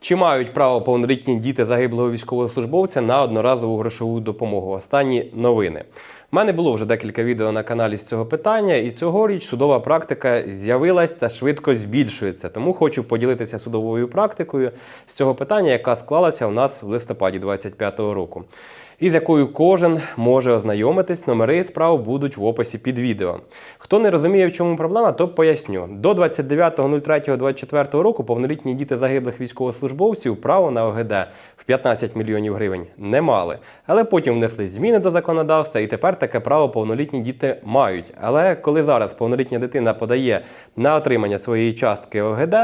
Чи мають право повнолітні діти загиблого військовослужбовця на одноразову грошову допомогу? Останні новини. У мене було вже декілька відео на каналі з цього питання, і цьогоріч судова практика з'явилась та швидко збільшується. Тому хочу поділитися судовою практикою з цього питання, яка склалася у нас в листопаді 2025 року. І з якою кожен може ознайомитись, номери справ будуть в описі під відео. Хто не розуміє, в чому проблема, то поясню. До 29.03.24 року повнолітні діти загиблих військовослужбовців право на ОГД в 15 мільйонів гривень не мали. Але потім внесли зміни до законодавства, і тепер таке право повнолітні діти мають. Але коли зараз повнолітня дитина подає на отримання своєї частки ОГД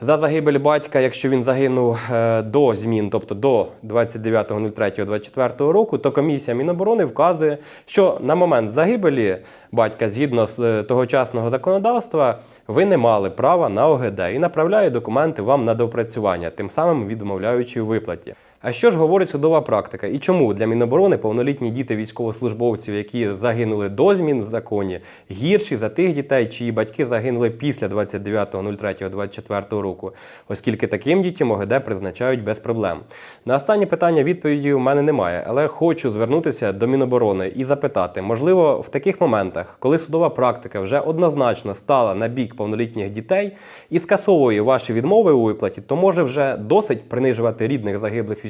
за загибель батька, якщо він загинув е, до змін, тобто до 29.03.24 року, то комісія Міноборони вказує, що на момент загибелі батька, згідно з е, тогочасного законодавства, ви не мали права на ОГД і направляє документи вам на доопрацювання, тим самим відмовляючи у виплаті. А що ж говорить судова практика? І чому для Міноборони повнолітні діти військовослужбовців, які загинули до змін в законі, гірші за тих дітей, чиї батьки загинули після 29.03.24 року, оскільки таким дітям ОГД призначають без проблем. На останнє питання відповіді у мене немає, але хочу звернутися до Міноборони і запитати, можливо, в таких моментах, коли судова практика вже однозначно стала на бік повнолітніх дітей і скасовує ваші відмови у виплаті, то може вже досить принижувати рідних загиблих військовослужбовців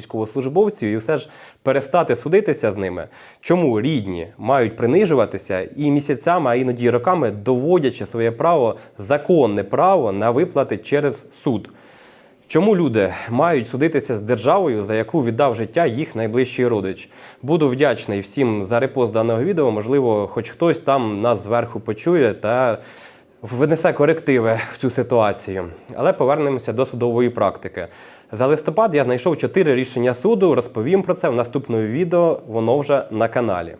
і все ж перестати судитися з ними. Чому рідні мають принижуватися і місяцями, а іноді роками доводячи своє право, законне право на виплати через суд? Чому люди мають судитися з державою, за яку віддав життя їх найближчий родич? Буду вдячний всім за репост даного відео. Можливо, хоч хтось там нас зверху почує та внесе корективи в цю ситуацію. Але повернемося до судової практики. За листопад я знайшов чотири рішення суду. Розповім про це в наступному відео. Воно вже на каналі.